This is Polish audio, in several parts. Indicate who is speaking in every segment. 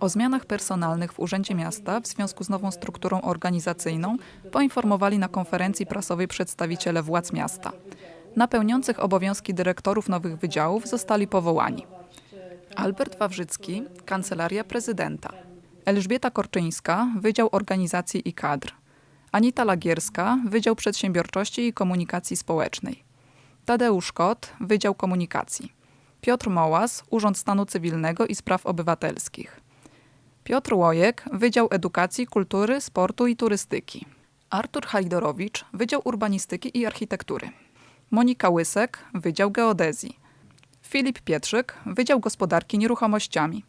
Speaker 1: O zmianach personalnych w Urzędzie Miasta w związku z nową strukturą organizacyjną poinformowali na konferencji prasowej przedstawiciele władz miasta. Na pełniących obowiązki dyrektorów nowych wydziałów zostali powołani. Albert Wawrzycki, Kancelaria Prezydenta, Elżbieta Korczyńska, Wydział Organizacji i Kadr, Anita Lagierska, Wydział Przedsiębiorczości i Komunikacji Społecznej, Tadeusz Kot, Wydział Komunikacji, Piotr Mołas, Urząd Stanu Cywilnego i Spraw Obywatelskich, Piotr Łojek, Wydział Edukacji, Kultury, Sportu i Turystyki, Artur Hajdorowicz, Wydział Urbanistyki i Architektury, Monika Łysek, Wydział Geodezji, Filip Pietrzyk, Wydział Gospodarki Nieruchomościami,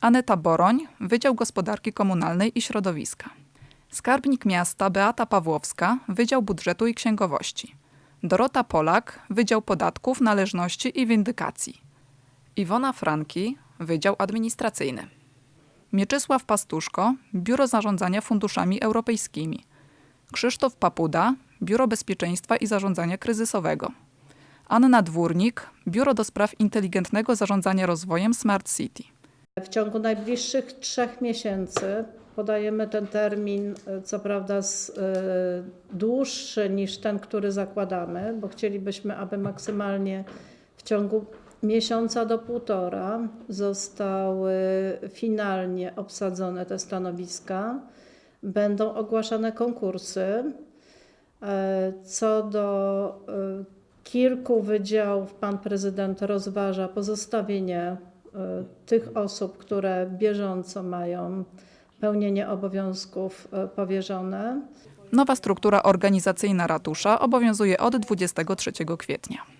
Speaker 1: Aneta Boroń, Wydział Gospodarki Komunalnej i Środowiska, Skarbnik Miasta Beata Pawłowska, Wydział Budżetu i Księgowości, Dorota Polak, Wydział Podatków, Należności i Windykacji, Iwona Franki, Wydział Administracyjny, Mieczysław Pastuszko, Biuro Zarządzania Funduszami Europejskimi, Krzysztof Papuda, Biuro Bezpieczeństwa i Zarządzania Kryzysowego, Anna Dwórnik, Biuro do Spraw Inteligentnego Zarządzania Rozwojem Smart City.
Speaker 2: W ciągu najbliższych trzech miesięcy podajemy ten termin, e, co prawda z, e, dłuższy niż ten, który zakładamy, bo chcielibyśmy, aby maksymalnie w ciągu miesiąca do półtora zostały finalnie obsadzone te stanowiska. Będą ogłaszane konkursy. E, Co do e, kilku wydziałów, pan prezydent rozważa pozostawienie e, tych osób, które bieżąco mają pełnienie obowiązków powierzone.
Speaker 1: Nowa struktura organizacyjna ratusza obowiązuje od 23 kwietnia.